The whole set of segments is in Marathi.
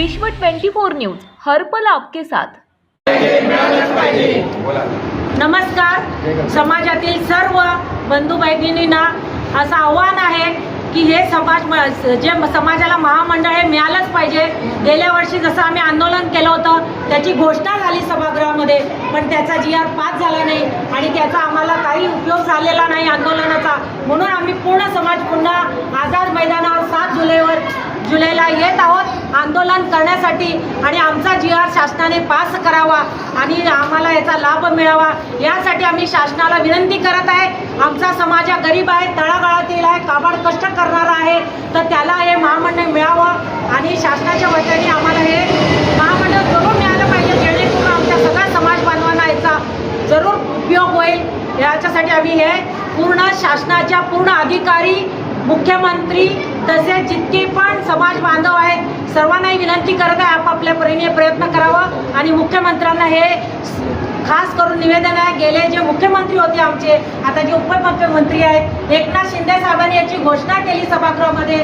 विश्व 24 न्यूज हर्पल आपके साथ. नमस्कार. समाजातील सर्व बंधू भगिनींना असं आव्हान आहे की हे समाज म- जे समाजाला महामंडळ हे मिळालंच पाहिजे. गेल्या वर्षी जसं आम्ही आंदोलन केलं होतं त्याची घोषणा झाली सभागृहामध्ये पण त्याचा जी आर पास झाला नाही आणि त्याचा आम्हाला काही उपयोग झालेला नाही आंदोलनाचा. म्हणून आम्ही पूर्ण समाज पुन्हा आझाद मैदानावर सात जुलैवर जुलैला येत आहोत. आंदोलन करण्यासाठी आणि आमचा जी आर शासनाने पास करावा आणि आम्हाला याचा लाभ मिळावा यासाठी आम्ही शासनाला विनंती करत आहे. आमचा समाज हा गरीब आहे तळागाळातील आहे काबाड कष्ट करणारा आहे. तर त्याला हे महामंडळ मिळावं आणि शासनाच्या वतीने आम्हाला हे महामंडळ जरूर मिळालं पाहिजे जेणेकरून आमच्या सगळ्या समाज बांधवांना याचा जरूर उपयोग होईल. याच्यासाठी आम्ही हे पूर्ण शासनाच्या पूर्ण अधिकारी मुख्यमंत्री तसेच जितके पण समाज बांधव आहेत सर्वांनाही विनंती करत आहे आपापल्या परीने प्रयत्न करावा आणि मुख्यमंत्र्यांना हे खास करून निवेदन आहे गेले जे मुख्यमंत्री होते आमचे आता जे उपमुख्यमंत्री आहेत एकनाथ शिंदे साहेबांनी याची घोषणा केली सभागृहामध्ये.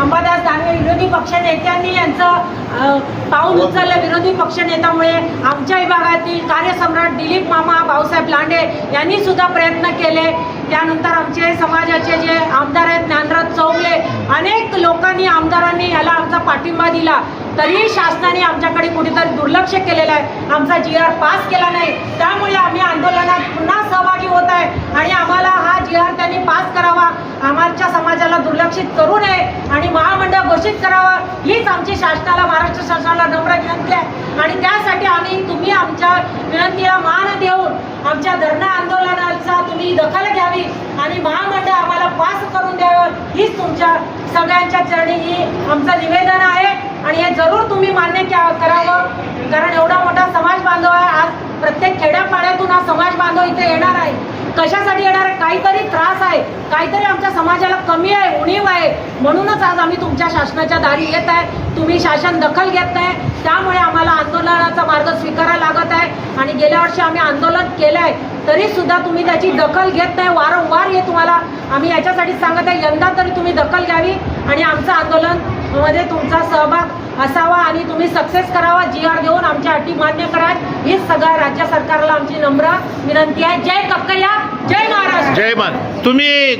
अंबादास दानवे विरोधी पक्षनेत्यांनी यांचं पाऊल उचललं. विरोधी पक्षनेत्यामुळे आमच्या विभागातील कार्यसम्राट दिलीप मामा भाऊसाहेब लांडे यांनी सुद्धा प्रयत्न केले. त्यानंतर आमचे समाजाचे जे आमदार आहेत ज्ञानराज चौगले अनेक लोकांनी आमदारांनी याला आमचा पाठिंबा दिला. तरीही शासनाने आमच्याकडे कुठेतरी दुर्लक्ष केलेलं आहे. आमचा जी आर पास केला नाही. त्यामुळे आम्ही आंदोलनात पुन्हा सहभागी होत आहे आणि आम्हाला हा जी आर त्यांनी पास करावा आमच्या समाजाला दुर्लक्षित करू नये आणि महामंडळ घोषित करावं हीच आमची शासनाला महाराष्ट्र शासनाला नम्र विनंती आहे. आणि त्यासाठी आम्ही तुम्ही आमच्या विनंतीला मान देऊन आमच्या धरणं आंदोलनाचा तुम्ही दखल घ्यावी आणि महामंडळ आम्हाला पास करून द्यावं हीच तुमच्या सगळ्यांच्या चरणी ही आमचं निवेदन आहे. आणि हे जरूर तुम्ही मान्य करावं कारण एवढा मोठा समाज बांधव आहे. आज प्रत्येक खेड्यापाड्यातून हा समाज बांधव इथे येणार आहे. कशासाठी येणार काहीतरी त्रास आहे. काहीतरी आमच्या समाजाला कमी आहे उणीव आहे. म्हणूनच आज आम्ही तुमच्या शासनाच्या दारी येत आहे. तुम्ही शासन दखल घेत नाही. त्यामुळे आम्हाला आंदोलनाचा मार्ग स्वीकारायला लागत आहे. आणि गेल्या वर्षी आम्ही आंदोलन केलं आहे तरी सुद्धा तुम्ही त्याची दखल घेत नाही. वारंवार हे तुम्हाला आम्ही याच्यासाठी सांगत आहे. यंदा तरी तुम्ही दखल घ्यावी. आणि आमचं आंदोलनमध्ये तुमचा सहभाग असावा आणि तुम्ही सक्सेस करावा. जी आर घेऊन आमच्या अटी मान्य करा हीच सगळ्या राज्य सरकारला आमची नम्र विनंती आहे. जय कक्कया जय महाराष्ट्र. जय मान. तुम्ही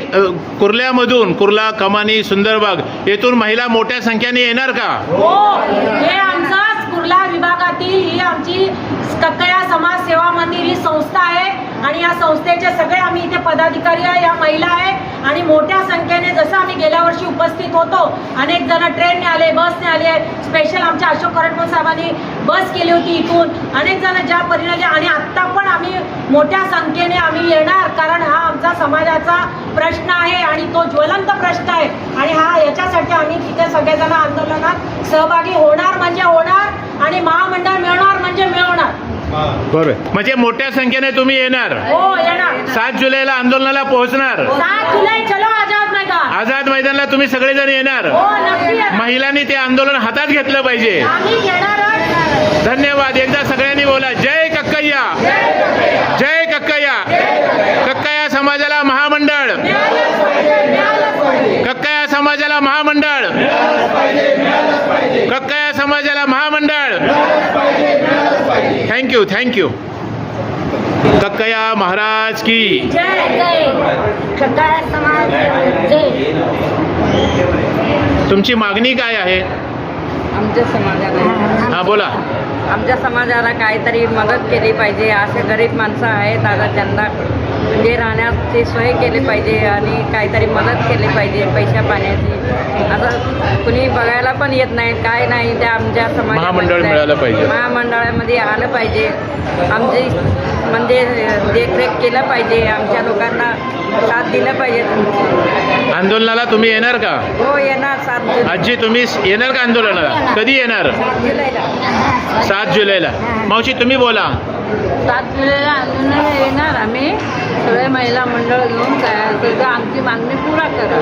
कुर्ल्यामधून कुर्ला कमानी सुंदरबाग येथून महिला मोठ्या संख्येने येणार का? हो. हे आमचा कुर्ला विभागातील ही आमची कक्कया समाज सेवा मंदिर ही संस्था आहे. आणि या संस्थेचे सगळे आम्ही इथे पदाधिकारी आहे या महिला आहे. आणि मोठ्या संख्येने जसं आम्ही गेल्या वर्षी उपस्थित होतो अनेक जण ट्रेनने आले बसने आले स्पेशल आमच्या अशोक करटमल साहेबांनी बस केली होती इथून. अनेक जण ज्या परिणामी आणि आत्ता पण आम्ही मोठ्या संख्येने आम्ही येणार कारण हा आमचा समाजाचा प्रश्न आहे आणि तो ज्वलंत प्रश्न आहे. आणि हा याच्यासाठी आम्ही तिथे सगळेजण आंदोलनात सहभागी होणार म्हणजे होणार. आणि महा बरोबर. म्हणजे मोठ्या संख्येने तुम्ही येणार. हो येणार. सात जुलैला आंदोलनाला पोहोचणार. सात जुलै चलो आझाद मैदान. आझाद मैदानाला तुम्ही सगळेजण येणार. हो येणार. महिलांनी ते आंदोलन हातात घेतलं पाहिजे. धन्यवाद. एकदा सगळ्यांनी बोला जय कक्कय्या. जय कक्कय्या. कक्कया समाजाला महामंडळ. कक्कया समाजाला महामंडळ. कक्कया समाजाला महामंडळ. थँक्यू थँक्यू कक्कया महाराज की तुमची मागणी काय आहे? आमच्या समाजाला. हा बोला. आमच्या समाजाला काहीतरी मदत केली पाहिजे. असे गरीब माणसं आहेत आता त्यांना म्हणजे राहण्याची सोय केली पाहिजे आणि काहीतरी मदत केली पाहिजे पैशा पाण्याची. आता कुणी बघायला पण येत नाही काय नाही त्या आमच्या समाजात महामंडळ मिळालं पाहिजे. महामंडळामध्ये आलं पाहिजे. आमची म्हणजे देखरेख केलं पाहिजे आमच्या लोकांना साथ दिलं पाहिजे आंदोलनाला तुम्ही येणार का? हो येणार सात आजी तुम्ही येणार का आंदोलनाला? कधी येणार? सात जुलैला सात जुलैला. मावशी तुम्ही बोला. सात जुलैला आंदोलन येणार आम्ही. सगळे महिला मंडळ घेऊन काय तर आमची मागणी पुरा करा.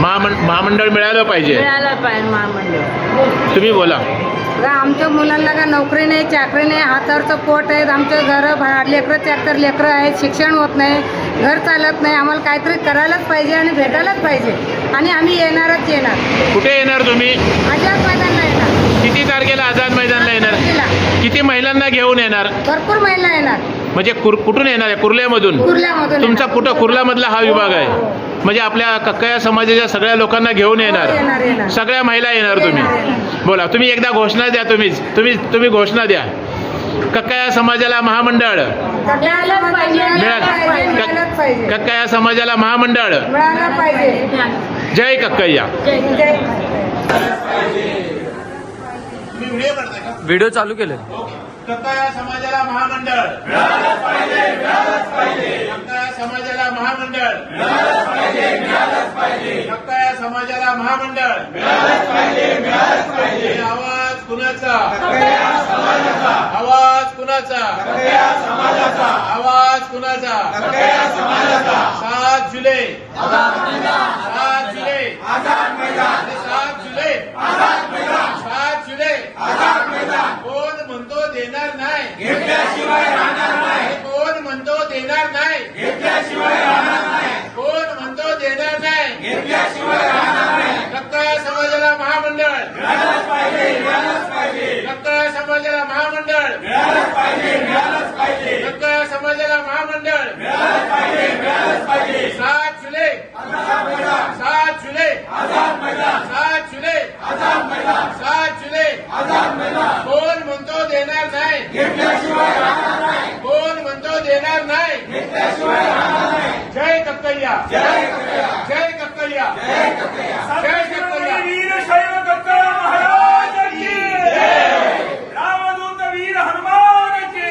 महामं महामंडळ मिळालं पाहिजे. मिळायला पाहिजे महामंडळ. तुम्ही बोला. का आमच्या मुलांना का नोकरी नाही चाकरी नाही हातावरचं पोट आहेत आमचं घरं भा लेकरं चार तर लेकरं आहेत शिक्षण होत नाही घर चालत नाही आम्हाला काहीतरी करायलाच पाहिजे आणि भेटायलाच पाहिजे. आणि आम्ही येणारच येणार. कुठे येणार तुम्ही? आजाद मैदानला येणार. किती तारखेला आझाद मैदानला येणार. किती महिलांना घेऊन येणार भरपूर महिला येणार म्हणजे कुर कुठून येणार आहे कुर्ल्यामधून कुर्ल्यामधून तुमचा येणार. कुठं कुर्ल्यामधला हा विभाग आहे म्हणजे आपल्या कक्कया समाजाच्या सगळ्या लोकांना घेऊन हो, येणार, येणार येणार. सगळ्या महिला येणार तुम्ही येणार. बोला तुम्ही एकदा घोषणा द्या तुम्हीच तुम्ही तुम्ही घोषणा द्या कक्कया समाजाला महामंडळ मिळालंच पाहिजे मिळालं. मिळालंच पाहिजे कक्कया समाजाला महामंडळ मिळालं पाहिजे जय कक्कय्या जय व्हिडिओ चालू केले कक्कया समाजाला महामंडळ. कक्कया समाजाला महामंडळ. कक्कया समाजाला महामंडळ. हे आवाज कुणाचा? आवाज कुणाचा? आवाज कुणाचा? सात जुलै. सात जुलै सात जुलै सात जुलै कोण म्हणतो देणार नाही कोण म्हणतो देणार नाही कोण म्हणतो देणार नाही कक्कया समाजाला महामंडळ कक्कया समाजाला महामंडळ कक्कया समाजाला महामंडळ. सात जुलै. सात जुलै. सात जुलै. सात जुलै. कोण म्हणतो देणार नाही? कोण म्हणतो देणार नाही? जय कक्कय्या जय कक्कय्या जय कक्कय्या वीरशैव कक्का महाराज की रामदूत वीर हनुमान की